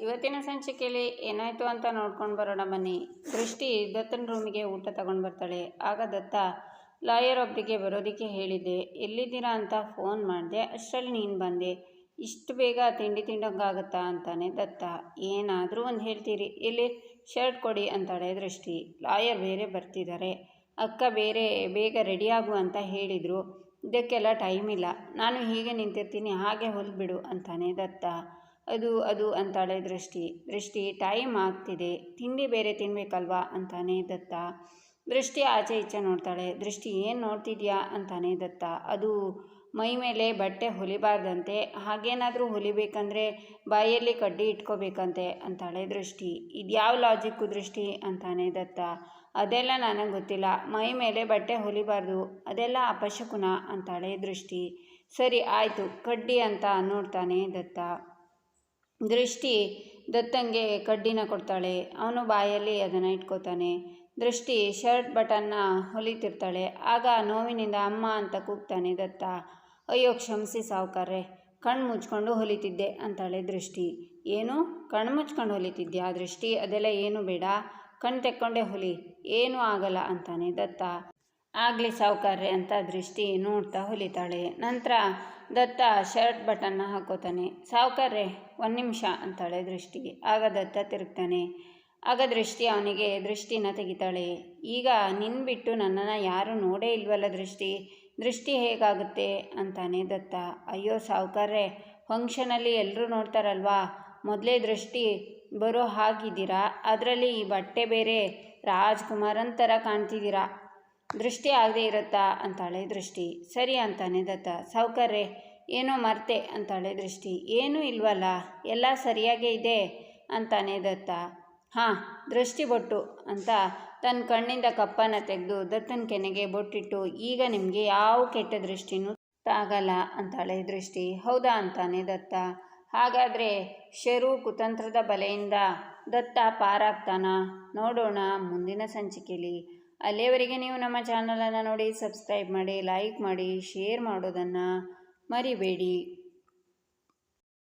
ಇವತ್ತಿನ ಸಂಚಿಕೆಯಲ್ಲಿ ಏನಾಯಿತು ಅಂತ ನೋಡ್ಕೊಂಡು ಬರೋಣ ಬನ್ನಿ. ದೃಷ್ಟಿ ದತ್ತನ ರೂಮಿಗೆ ಊಟ ತಗೊಂಡು ಬರ್ತಾಳೆ. ಆಗ ದತ್ತ, ಲಾಯರ್ ಒಬ್ಬರಿಗೆ ಬರೋದಕ್ಕೆ ಹೇಳಿದ್ದೆ. ಎಲ್ಲಿದ್ದೀರಾ ಅಂತ ಫೋನ್ ಮಾಡಿದೆ. ಅಷ್ಟರಲ್ಲಿ ನೀನು ಬಂದೆ. ಇಷ್ಟು ಬೇಗ ತಿಂಡಿ ತಿಂಡಂಗಾಗತ್ತಾ ಅಂತಾನೆ ದತ್ತ. ಏನಾದರೂ ಒಂದು ಹೇಳ್ತೀರಿ. ಇಲ್ಲಿ ಶರ್ಟ್ ಕೊಡಿ ಅಂತಾಳೆ ದೃಷ್ಟಿ. ಲಾಯರ್ ಬೇರೆ ಬರ್ತಿದ್ದಾರೆ ಅಕ್ಕ ಬೇರೆ, ಬೇಗ ರೆಡಿಯಾಗು ಅಂತ ಹೇಳಿದರು. ಇದಕ್ಕೆಲ್ಲ ಟೈಮ್ ಇಲ್ಲ. ನಾನು ಹೀಗೆ ನಿಂತಿರ್ತೀನಿ. ಹಾಗೆ ಹೊಲ್ಬಿಡು ಅಂತಾನೆ ದತ್ತ. ಅದು ಅದು ಅಂತಾಳೆ ದೃಷ್ಟಿ. ದೃಷ್ಟಿ ಟೈಮ್ ಆಗ್ತಿದೆ. ತಿಂಡಿ ಬೇರೆ ತಿನ್ನಬೇಕಲ್ವಾ ಅಂತಾನೆ ದತ್ತ. ದೃಷ್ಟಿ ಆಚೆ ಈಚೆ ನೋಡ್ತಾಳೆ. ದೃಷ್ಟಿ, ಏನು ನೋಡ್ತಿದ್ಯಾ? ಅಂತಾನೆ ದತ್ತ. ಅದು ಮೈ ಮೇಲೆ ಬಟ್ಟೆ ಹೊಲಿಬಾರ್ದಂತೆ. ಹಾಗೇನಾದರೂ ಹೊಲಿಬೇಕಂದ್ರೆ ಬಾಯಲ್ಲಿ ಕಡ್ಡಿ ಇಟ್ಕೋಬೇಕಂತೆ, ಅಂತಾಳೆ ದೃಷ್ಟಿ. ಇದ್ಯಾವ ಲಾಜಿಕ್ಕು ದೃಷ್ಟಿ? ಅಂತಾನೆ ದತ್ತ. ಅದೆಲ್ಲ ನನಗೆ ಗೊತ್ತಿಲ್ಲ. ಮೈ ಮೇಲೆ ಬಟ್ಟೆ ಹೊಲಿಬಾರ್ದು. ಅದೆಲ್ಲ ಅಪಶಕುನ, ಅಂತಾಳೆ ದೃಷ್ಟಿ. ಸರಿ, ಆಯಿತು. ಕಡ್ಡಿ ಅಂತ ನೋಡ್ತಾನೆ ದತ್ತ. ದೃಷ್ಟಿ ದತ್ತಂಗೆ ಕಡ್ಡಿನ ಕೊಡ್ತಾಳೆ. ಅವನು ಬಾಯಲ್ಲಿ ಅದನ್ನು ಇಟ್ಕೋತಾನೆ. ದೃಷ್ಟಿ ಶರ್ಟ್ ಬಟನ್ನ ಹೊಲಿತಿರ್ತಾಳೆ. ಆಗ ನೋವಿನಿಂದ ಅಮ್ಮ ಅಂತ ಕೂಗ್ತಾನೆ ದತ್ತ. ಅಯ್ಯೋ, ಕ್ಷಮಿಸಿ ಸಾವುಕಾರ್ರೆ. ಕಣ್ಣು ಮುಚ್ಕೊಂಡು ಹೊಲಿತಿದ್ದೆ ಅಂತಾಳೆ ದೃಷ್ಟಿ. ಏನು? ಕಣ್ಣು ಮುಚ್ಕೊಂಡು ಹೊಲಿತಿದ್ಯಾ ದೃಷ್ಟಿ? ಅದೆಲ್ಲ ಏನು ಬೇಡ. ಕಣ್ಣು ತೆಕ್ಕೊಂಡೇ ಹೊಲಿ. ಏನೂ ಆಗಲ್ಲ ಅಂತಾನೆ ದತ್ತ. ಆಗಲಿ ಸಾವುಕಾರ್ರೆ ಅಂತ ದೃಷ್ಟಿ ನೋಡ್ತಾ ಹೊಲಿತಾಳೆ. ನಂತರ ದತ್ತ ಶರ್ಟ್ ಬಟನ್ನ ಹಾಕೋತಾನೆ. ಸಾವುಕಾರ್ರೆ, ಒಂದು ನಿಮಿಷ ಅಂತಾಳೆ ದೃಷ್ಟಿ ಆಗ ದತ್ತ ತಿರುಗ್ತಾನೆ. ಆಗ ದೃಷ್ಟಿ ಅವನಿಗೆ ದೃಷ್ಟಿನ ತೆಗಿತಾಳೆ. ಈಗ ನಿನ್ನ ಬಿಟ್ಟು ನನ್ನನ್ನು ಯಾರೂ ನೋಡೇ ಇಲ್ವಲ್ಲ ದೃಷ್ಟಿ? ದೃಷ್ಟಿ ಹೇಗಾಗುತ್ತೆ? ಅಂತಾನೆ ದತ್ತ. ಅಯ್ಯೋ ಸಾವುಕಾರ್ರೆ ಫಂಕ್ಷನಲ್ಲಿ ಎಲ್ಲರೂ ನೋಡ್ತಾರಲ್ವಾ? ಮೊದಲೇ ದೃಷ್ಟಿ, ಬರೋ ಹಾಗಿದ್ದೀರಾ? ಅದರಲ್ಲಿ ಈ ಬಟ್ಟೆ ಬೇರೆ ರಾಜ್ಕುಮಾರನ್ ಥರ ಕಾಣ್ತಿದ್ದೀರಾ? ದೃಷ್ಟಿ ಆಗದೆ ಇರುತ್ತಾ? ಅಂತಾಳೆ ದೃಷ್ಟಿ. ಸರಿ ಅಂತಾನೆ ದತ್ತ. ಸಾವುಕಾರ್ರೆ ಏನೋ ಮರ್ತೆ, ಅಂತಾಳೆ ದೃಷ್ಟಿ. ಏನೂ ಇಲ್ವಲ್ಲ? ಎಲ್ಲ ಸರಿಯಾಗೇ ಇದೆ? ಅಂತಾನೆ ದತ್ತ. ಹಾಂ, ದೃಷ್ಟಿ ಬೊಟ್ಟು, ಅಂತ ತನ್ನ ಕಣ್ಣಿಂದ ಕಪ್ಪನ ತೆಗೆದು ದತ್ತನ ಕೆನೆಗೆ ಬೊಟ್ಟಿಟ್ಟು, ಈಗ ನಿಮಗೆ ಯಾವ ಕೆಟ್ಟ ದೃಷ್ಟಿನೂ ತಾಗಲ್ಲ, ಅಂತಾಳೆ ದೃಷ್ಟಿ. ಹೌದಾ, ಅಂತಾನೆ ದತ್ತ. ಹಾಗಾದರೆ ಶರು ಕುತಂತ್ರದ ಬಲೆಯಿಂದ ದತ್ತ ಪಾರಾಗ್ತಾನ? ನೋಡೋಣ ಮುಂದಿನ ಸಂಚಿಕೆಯಲ್ಲಿ ಅಲ್ಲಿಯವರೆಗೆ ನೀವು ನಮ್ಮ ಚಾನಲನ್ನು ನೋಡಿ ಸಬ್ಸ್ಕ್ರೈಬ್ ಮಾಡಿ ಲೈಕ್ ಮಾಡಿ ಶೇರ್ ಮಾಡೋದನ್ನು ಮರಿಬೇಡಿ.